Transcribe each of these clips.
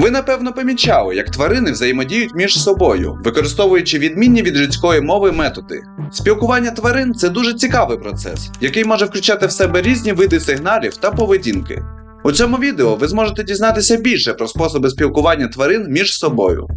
Ви напевно помічали, як тварини взаємодіють між собою, використовуючи відмінні від людської мови методи. Спілкування тварин це дуже цікавий процес, який може включати в себе різні види сигналів та поведінки. У цьому відео ви зможете дізнатися більше про способи спілкування тварин між собою.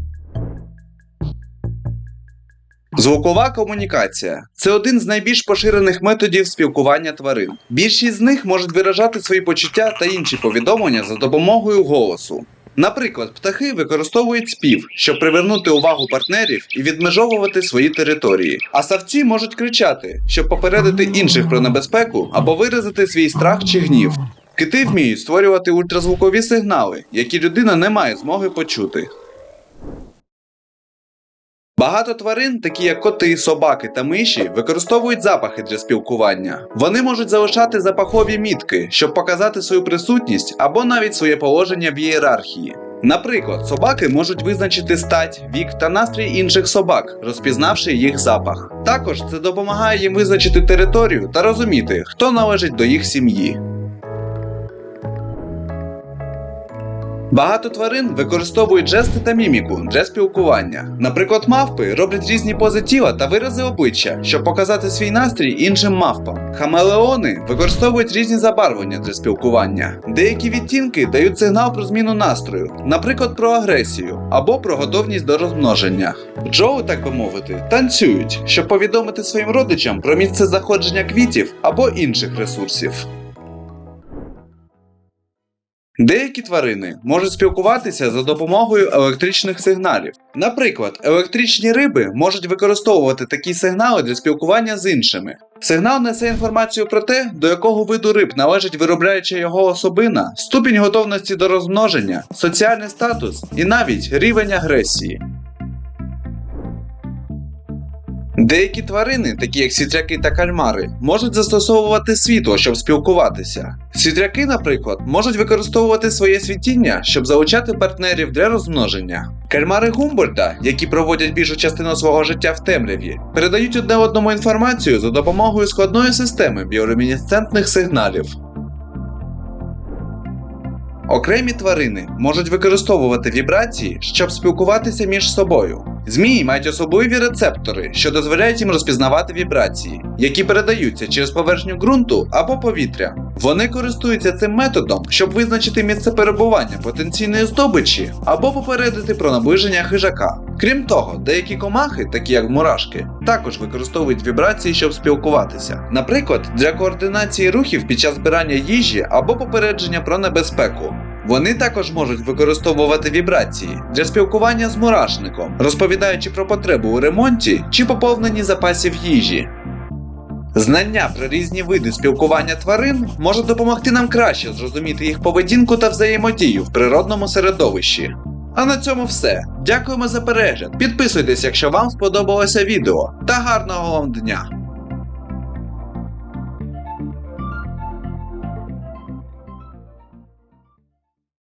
Звукова комунікація це один з найбільш поширених методів спілкування тварин. Більшість з них можуть виражати свої почуття та інші повідомлення за допомогою голосу. Наприклад, птахи використовують спів, щоб привернути увагу партнерів і відмежовувати свої території. А савці можуть кричати, щоб попередити інших про небезпеку або виразити свій страх чи гнів. Кити вміють створювати ультразвукові сигнали, які людина не має змоги почути. Багато тварин, такі як коти, собаки та миші, використовують запахи для спілкування. Вони можуть залишати запахові мітки, щоб показати свою присутність або навіть своє положення в ієрархії. Наприклад, собаки можуть визначити стать, вік та настрій інших собак, розпізнавши їх запах. Також це допомагає їм визначити територію та розуміти, хто належить до їх сім'ї. Багато тварин використовують жести та міміку для спілкування. Наприклад, мавпи роблять різні пози тіла та вирази обличчя, щоб показати свій настрій іншим мавпам. Хамелеони використовують різні забарвлення для спілкування. Деякі відтінки дають сигнал про зміну настрою, наприклад, про агресію або про готовність до розмноження. Джоу, так би мовити, танцюють, щоб повідомити своїм родичам про місце заходження квітів або інших ресурсів. Деякі тварини можуть спілкуватися за допомогою електричних сигналів. Наприклад, електричні риби можуть використовувати такі сигнали для спілкування з іншими. Сигнал несе інформацію про те, до якого виду риб належить виробляюча його особина, ступінь готовності до розмноження, соціальний статус і навіть рівень агресії. Деякі тварини, такі як світряки та кальмари, можуть застосовувати світло, щоб спілкуватися. Світряки, наприклад, можуть використовувати своє світіння, щоб залучати партнерів для розмноження. Кальмари Гумбольда, які проводять більшу частину свого життя в темряві, передають одне одному інформацію за допомогою складної системи біолюмінесцентних сигналів. Окремі тварини можуть використовувати вібрації, щоб спілкуватися між собою. Змії мають особливі рецептори, що дозволяють їм розпізнавати вібрації, які передаються через поверхню ґрунту або повітря. Вони користуються цим методом, щоб визначити місце перебування потенційної здобичі або попередити про наближення хижака. Крім того, деякі комахи, такі як мурашки, також використовують вібрації, щоб спілкуватися. Наприклад, для координації рухів під час збирання їжі або попередження про небезпеку. Вони також можуть використовувати вібрації для спілкування з мурашником, розповідаючи про потребу у ремонті чи поповненні запасів їжі. Знання про різні види спілкування тварин може допомогти нам краще зрозуміти їх поведінку та взаємодію в природному середовищі. А на цьому все. Дякуємо за перегляд. Підписуйтесь, якщо вам сподобалося відео, та гарного вам дня!